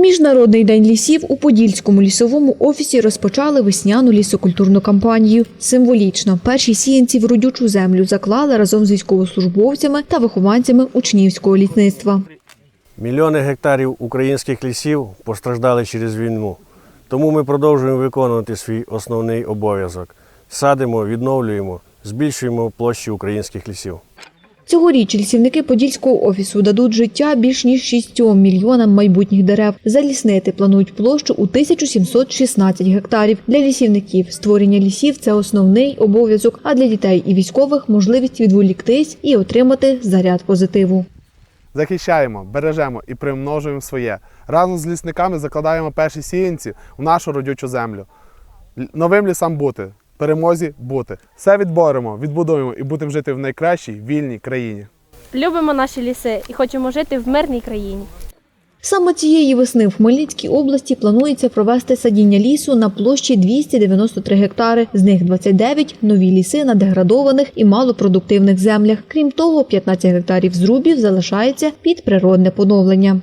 Міжнародний день лісів у Подільському лісовому офісі розпочали весняну лісокультурну кампанію. Символічно перші сіянці в родючу землю заклали разом з військовослужбовцями та вихованцями учнівського лісництва. Мільйони гектарів українських лісів постраждали через війну. Тому ми продовжуємо виконувати свій основний обов'язок. Садимо, відновлюємо, збільшуємо площі українських лісів. Цьогоріч лісівники Подільського офісу дадуть життя більш ніж 6 мільйонам майбутніх дерев. Заліснити планують площу у 1716 гектарів. Для лісівників створення лісів це основний обов'язок, а для дітей і військових можливість відволіктись і отримати заряд позитиву. Захищаємо, бережемо і примножуємо своє. Разом з лісниками закладаємо перші сіянці у нашу родючу землю. Новим лісам бути, перемозі бути. Все відборемо, відбудуємо і будемо жити в найкращій вільній країні. Любимо наші ліси і хочемо жити в мирній країні. Саме цієї весни в Хмельницькій області планується провести садіння лісу на площі 293 гектари. З них 29 – нові ліси на деградованих і малопродуктивних землях. Крім того, 15 гектарів зрубів залишається під природне поновлення.